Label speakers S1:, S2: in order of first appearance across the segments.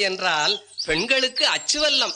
S1: என்றால் பெண்களுக்கு அச்சுவல்லம்.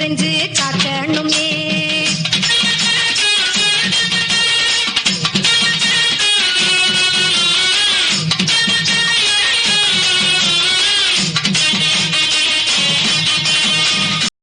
S1: தெரிஞ்சு காட்டணும்